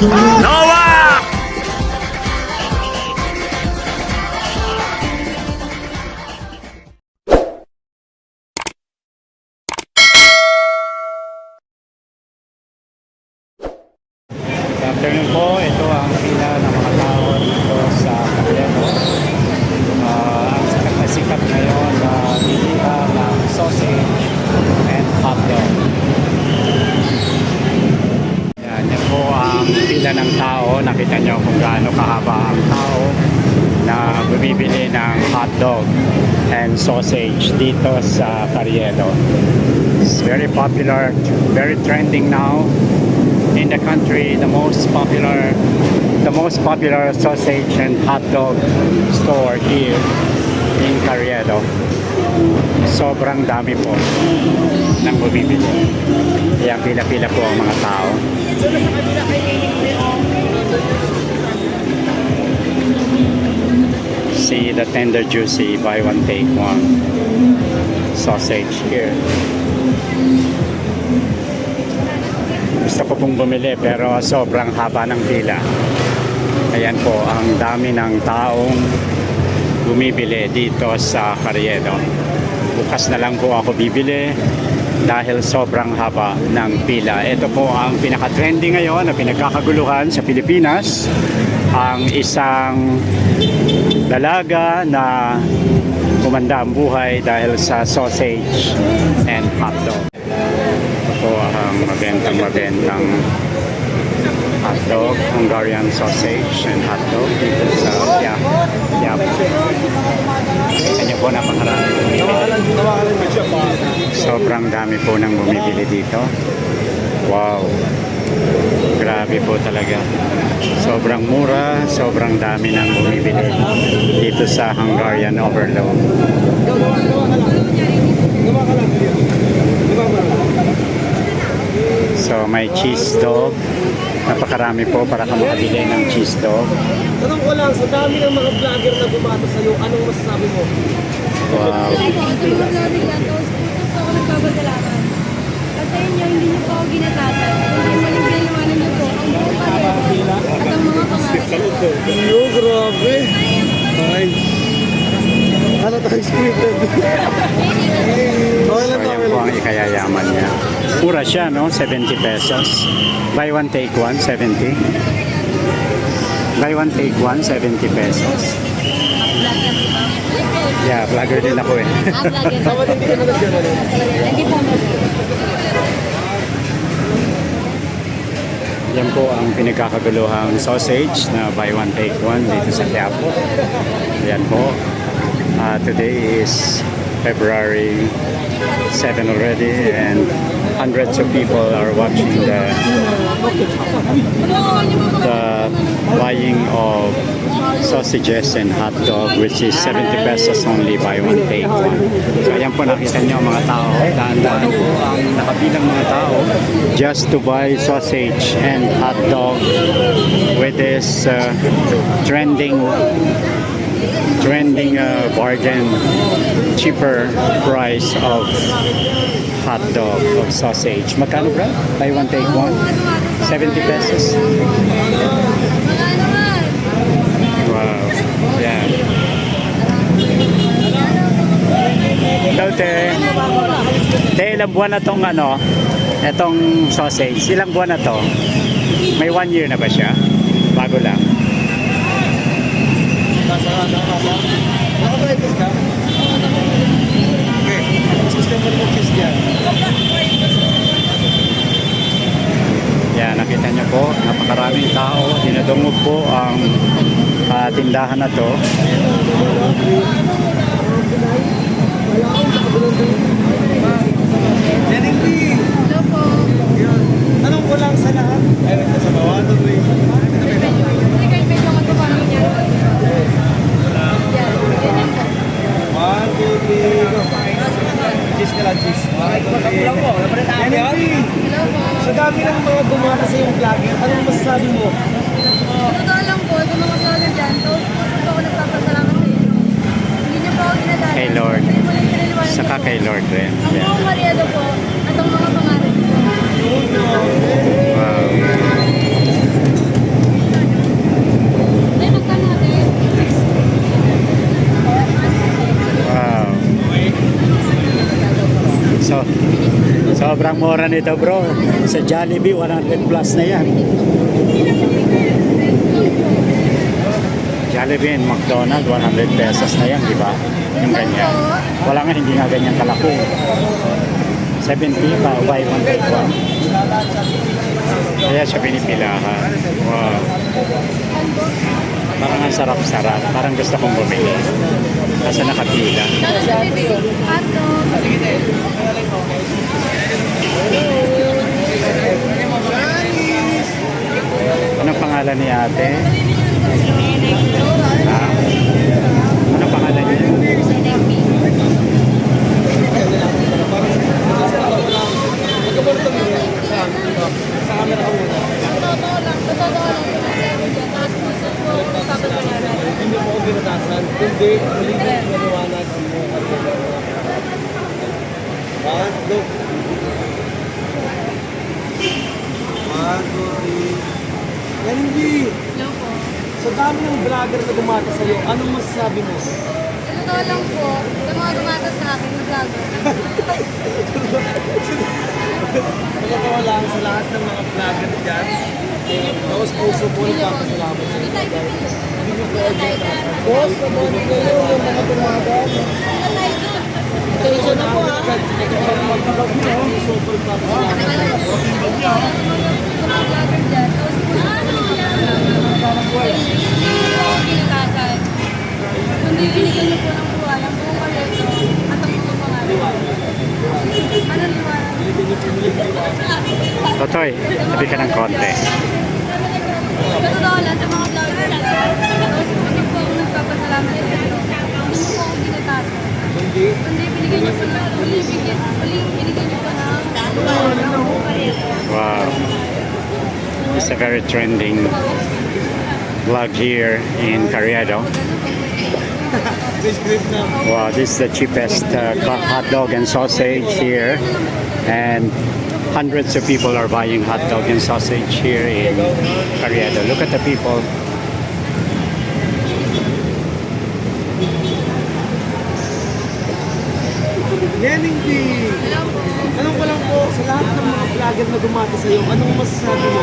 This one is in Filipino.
No bumibili ng hotdog and sausage dito sa Carielo. It's very popular, very trending now in the country. The most popular, the most popular sausage and hot dog store here in Carielo. Sobrang dami po ng bumibili. Kaya pila-pila po ang mga tao. See the tender juicy buy one take one sausage here. Gusto ko pong bumili pero sobrang haba ng pila. Ayan po, ang dami ng taong bumibili dito sa Carriedo. Bukas na lang po ako bibili dahil sobrang haba ng pila. Ito po ang pinaka-trending ngayon na pinagkakaguluhan sa Pilipinas. Ang isang dalaga na kumanda ang buhay dahil sa sausage and hotdog. Ito ang mabentang-mabentang hotdog, Hungarian sausage and hotdog dito sa Yap. Yap. Kanya po napakarami bumibili. Sobrang dami po nang bumibili dito. Wow. Grabe po talaga. Sobrang mura, sobrang dami nang bumibili dito sa Hungarian Overload. So may cheese dog. Napakarami po para ka makabili ng cheese dog. Tanong ko lang, sa dami ng mga vlogger na bumato sa'yo, anong masasabi mo? Wow. Nag-vlogging lang, tapos puso ako nagpapasalamat. At sa inyo, hindi niyo po ako ginatasan. Hindi mo nang pinaliwanan niyo po ang buong karera at ang mga pangarap. Yo, grabe. Ay. Ano tayo scripted? okay lang, okay lang. ikayayaman niya. Mura siya, no? 70 pesos. Buy one, take one, 70. Buy one, take one, 70 pesos. Yeah, vlogger din ako eh. Ah, din, hindi ka na nag-gano'n. Hindi po Yan po ang pinagkakaguluhang sausage na buy one, take one dito sa Quiapo. Yan po. Ah, today is February 7 already and hundreds of people are watching the the buying of sausages and hot dog which is 70 pesos only buy one take one. So ayan po nakita nyo mga tao, daan-daan po ang nakabilang mga tao just to buy sausage and hot dog with this uh, trending trending uh, bargain cheaper price of hot dog of sausage. Magkano bro? Buy one take one? 70 pesos. Wow. Yeah. Hello, te. Te, ilang buwan na tong ano, etong sausage. Ilang buwan na to? May one year na ba siya? Bago lang. Naka-practice ka? Okay. Excuse ka mo mag-kiss dyan. Yan, nakita niyo po, napakaraming tao. Dinadungog po ang ah, tindahan na to. Tanong ko lang sa lahat. Ay, sa bawah. Ba yun? Hindi kayo medyo magpapamilya niya. Yan. Ganyan po. One, two, three, go. Cheese ka lang, cheese. Hello po. Sa dami ng mga bumata sa yung vlogger, anong masasabi mo? Totoo lang po, sa mga vlogger dyan, puso po ako nagpapasalamat sa inyo. Hindi niyo po ako ginatasan. Kay Lord. Saka kay Lord rin. Ang buong Mariado po, at ang mga pangarap ko. Wow. Sobrang mura nito bro. Sa Jollibee, 100 plus na yan. Jollibee and McDonald's, 100 pesos na yan, di ba? Yung ganyan. Wala nga, hindi nga ganyan kalaki. 70 pa, 501. Kaya siya pinipilahan. Wow. Parang ang sarap-sarap. Parang gusto kong bumili. Kasi nakapila. Hotdog. Anong pangalan ni ate? Ha? Anong pangalan niya? Sa camera ka muna. Totoo lang, sa lang, sa level taas puso po ang mga kanila. One, two. Three. Yan hindi. Hello po. Sa dami ng vlogger na gumata sa'yo, anong masasabi mo? Sa totoo lang po, sa mga gumatas sa akin na vlogger, Nagkatawa lang sa lahat ng mga vlogger dyan. Tapos puso po nagpapasalamat sa inyo. Hindi nyo po Boss, sabihin nyo yung mga tumagan. Attention na po ha. Nagpapasalamat sa inyo. sa po ng paleto. Wow. It's a very trending vlog here in na. Wow, this is the cheapest uh, hot dog and sausage here. And hundreds of people are buying hot dog and sausage here in Carriedo. Look at the people. Hello po. Anong ko lang po, sa lahat ng mga vlogger na gumata sa'yo, anong masasabi mo?